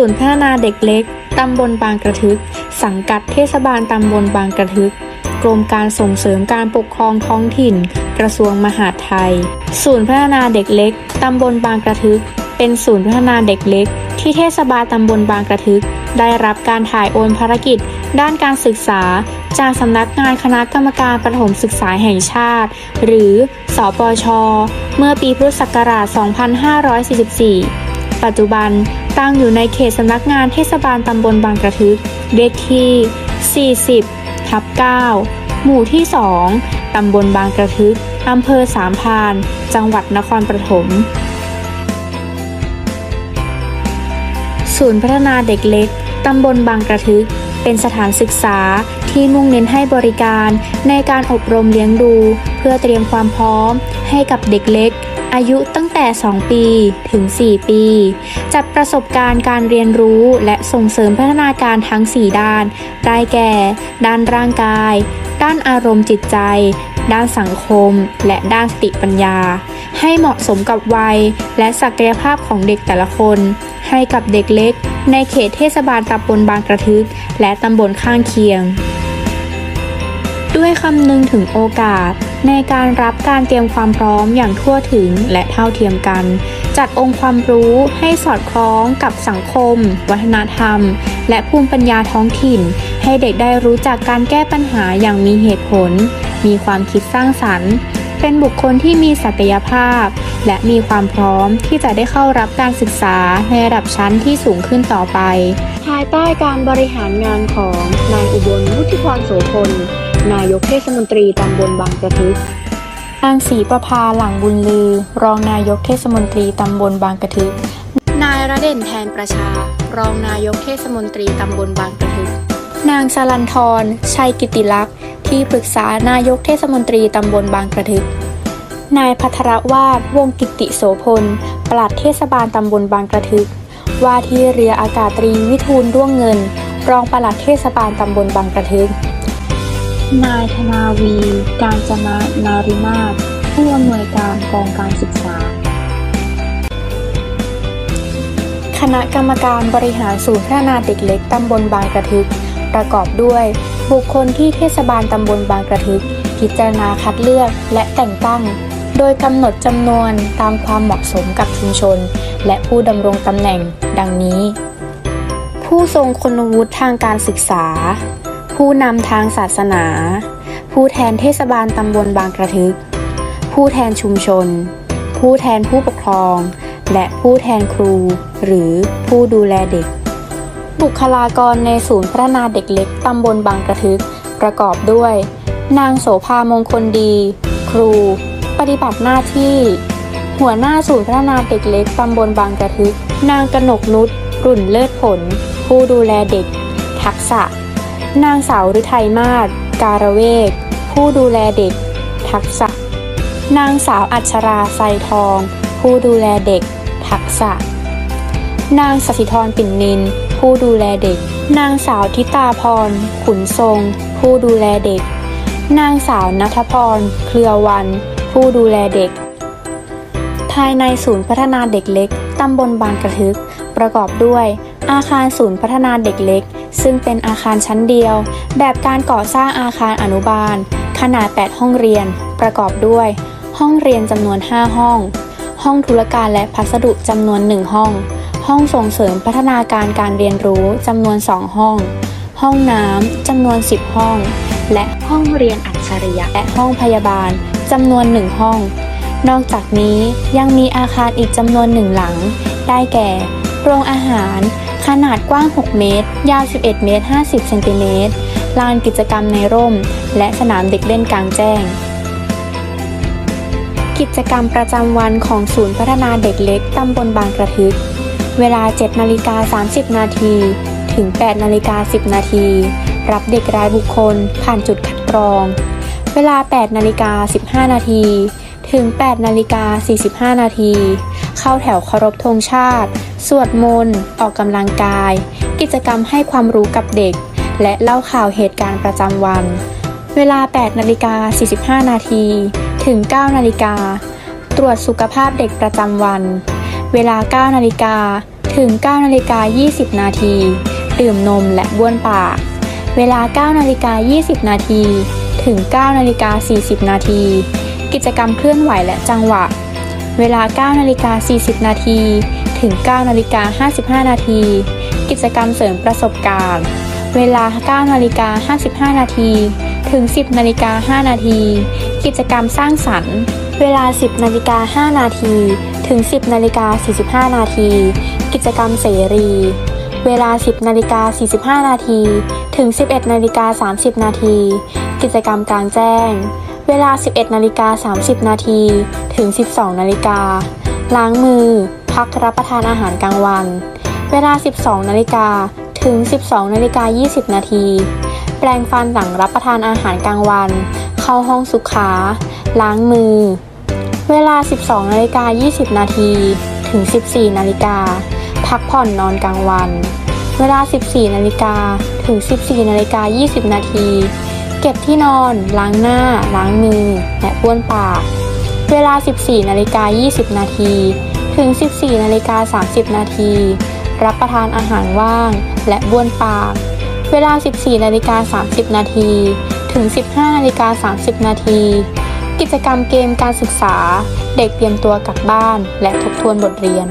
ศูนย์พัฒนาเด็กเล็ก ตำบลบางกระทึก สังกัดเทศบาลตำบลบางกระทึก กรมการส่งเสริมการปกครองท้องถิ่น กระทรวงมหาดไทย ศูนย์พัฒนาเด็กเล็ก ตำบลบางกระทึก เป็นศูนย์พัฒนาเด็กเล็ก ที่เทศบาลตำบลบางกระทึก ได้รับการถ่ายโอนภารกิจ ด้านการศึกษา จากสำนักงานคณะกรรมการประถมศึกษาแห่งชาติ หรือ สปช เมื่อปีพุทธศักราช 2544 ปัจจุบันตั้งอยู่ในเขตสำนักงานเทศบาลตำบลบางกระทึกเลขที่ 40 ทับ 9 หมู่ที่ 2 ตำบลบางกระทึกอำเภอสามพาน จังหวัดนครปฐม ศูนย์พัฒนาเด็กเล็ก ตำบลบางกระทึก เป็นสถานศึกษาที่มุ่งเน้นให้บริการในการอบรมเลี้ยงดู เพื่อเตรียมความพร้อมให้กับเด็กเล็ก อายุตั้งแต่ 2 ปีถึง 4 ปี จัดประสบการณ์การเรียนรู้และส่งเสริมพัฒนาการทั้ง 4 ด้าน ได้แก่ ด้านร่างกายด้านอารมณ์จิตใจ ด้านสังคม และด้านสติปัญญา ให้เหมาะสมกับวัย และศักยภาพของเด็กแต่ละคน ให้กับเด็กเล็ก ในเขตเทศบาลตำบลบางกระทึก และตำบลข้างเคียง ด้วยคำนึงถึงโอกาส ในการรับการเตรียมความพร้อมอย่างทั่วถึงและเท่าเทียมกัน จัดองค์ความรู้ให้สอดคล้องกับสังคม วัฒนธรรม และภูมิปัญญาท้องถิ่น ให้เด็กได้รู้จักการแก้ปัญหาอย่างมีเหตุผล มีความคิดสร้างสรรค์เป็นบุคคลที่มีศักยภาพ และมีความพร้อมที่จะได้เข้ารับการศึกษาในระดับชั้นที่สูงขึ้นต่อไป ภายใต้การบริหารงานของนายอุบลวุฒิพรโสพลนายกเทศมนตรีตำบลบางกระทึก นางศรีประภาหลังบุญลือ รองนายกเทศมนตรีตำบลบางกระทึก นายระเด่นแทนประชา รองนายกเทศมนตรีตำบลบางกระทึก นางสลันทรชัยกิติลักษ์ ที่ปรึกษานายกเทศมนตรีตำบลบางกระทึก นายพัทรวาดวงกิติโสพล ปลัดเทศบาลตำบลบางกระทึก ว่าที่เรืออากาศตรีวิทูลร่วงเงิน รองปลัดเทศบาลตำบลบางกระทึก นายธนาวี การจนะนารินาถผู้อำนวยการกองการศึกษา คณะกรรมการบริหารศูนย์พัฒนาเด็กเล็กตำบลบางกระทึก ประกอบด้วย บุคคลที่เทศบาลตำบลบางกระทึก พิจารณาคัดเลือกและแต่งตั้ง โดยกำหนดจำนวนตามความเหมาะสมกับชุมชน และผู้ดำรงตำแหน่ง ดังนี้ ผู้ทรงคุณวุฒิทางการศึกษา ผู้นำทางศาสนา ผู้แทนเทศบาลตำบลบางกระทึก ผู้แทนชุมชน ผู้แทนผู้ปกครอง และผู้แทนครู หรือผู้ดูแลเด็ก บุคลากรในศูนย์พัฒนาเด็กเล็กตำบลบางกระทึก ประกอบด้วย นางโสภามงคลดี ครู ปฏิบัติหน้าที่ หัวหน้าศูนย์พัฒนาเด็กเล็กตำบลบางกระทึก นางกนกนุชรุ่นเลิศผล ผู้ดูแลเด็ก ทักษะ นางสาวฤทัยมาศการเวก ผู้ดูแลเด็ก ทักษะ นางสาวอัชราไซทอง ผู้ดูแลเด็ก ทักษะ นางสศิธรปิ่นนิน ผู้ดูแลเด็ก นางสาวทิตาพร ขุนทรง ผู้ดูแลเด็ก นางสาวนัทพร เครือวัน ผู้ดูแลเด็ก ภายในศูนย์พัฒนาเด็กเล็ก ตำบลบางกระทึก ประกอบด้วย อาคารศูนย์พัฒนาเด็กเล็ก ซึ่งเป็นอาคารชั้นเดียว แบบการก่อสร้างอาคารอนุบาล ขนาด 8 ห้องเรียน ประกอบด้วย ห้องเรียนจำนวน 5 ห้อง ห้องธุรการและพัสดุจำนวน 1 ห้อง ห้องส่งเสริมพัฒนาการการเรียนรู้จำนวน 2 ห้อง ห้องน้ำจำนวน 10 ห้อง และห้องเรียนอัจฉริยะและห้องพยาบาลจำนวน 1 ห้อง นอกจากนี้ยังมีอาคารอีกจำนวนหนึ่งหลัง ได้แก่ โรงอาหาร ขนาดกว้าง 6 เมตร ยาว 11 เมตร 50 เซนติเมตร ลานกิจกรรมในร่ม และสนามเด็กเล่นกลางแจ้ง กิจกรรมประจำวันของศูนย์พัฒนาเด็กเล็กตำบลบางกระทึก เวลา 7 นาฬิกา 30 นาที ถึง 8 นาฬิกา 10 นาที รับเด็กรายบุคคล ผ่านจุดคัดกรอง เวลา 8 นาฬิกา 15 นาที ถึง 8 นาฬิกา 45 นาที เข้าแถวเคารพธงชาติ สวดมนต์ ออกกำลังกาย กิจกรรมให้ความรู้กับเด็ก และเล่าข่าวเหตุการณ์ประจำวัน เวลา 8นาฬิกา45 นาที ถึง 9 นาฬิกา ตรวจสุขภาพเด็กประจำวัน เวลา 9 นาฬิกา ถึถึง9 นาฬิกา 20 นาที ดื่มนมและบ้วนปาก เวลา 9 นาฬิกา 20 นาที ถึง 9 นาฬิกา 40 นาที กิจกรรมเคลื่อนไหวและจังหวะ เวลา 9 นาฬิกา 40 นาที ถึง 9 นาฬิกา 55 นาที กิจกรรมเสริมประสบการณ์ เวลา 9 นาฬิกา 55 นาที ถึง 10 นาฬิกา 5 นาที กิจกรรมสร้างสรรค์ เวลา 10 นาฬิกา 5 นาที ถึง 10 นาฬิกา 45 นาที กิจกรรมเสรี เวลา 10 นาฬิกา 45 นาที ถึง 11 นาฬิกา 30 นาที กิจกรรมกลางแจ้ง เวลา 11นาฬิกา30 นาทีถึง 12นาฬิกา ล้างมือ พักรับประทานอาหารกลางวัน เวลา 12นาฬิกาถึง 12นาฬิกา20 นาที แปรงฟันหลังรับประทานอาหารกลางวัน เข้าห้องสุขา ล้างมือ เวลา 12นาฬิกา20 นาทีถึง 14นาฬิกา พักผ่อนนอนกลางวัน เวลา 14นาฬิกาถึง 14นาฬิกา20 นาที เก็บที่นอน ล้างหน้า ล้างมือ และบ้วนปาก เวลา 14นาฬิกา20 นาทีถึง 14นาฬิกา30 นาที รับประทานอาหารว่าง และบ้วนปาก เวลา 14นาฬิกา30 นาทีถึง 15นาฬิกา30 นาที กิจกรรมเกมการศึกษา เด็กเตรียมตัวกลับบ้าน และทบทวนบทเรียน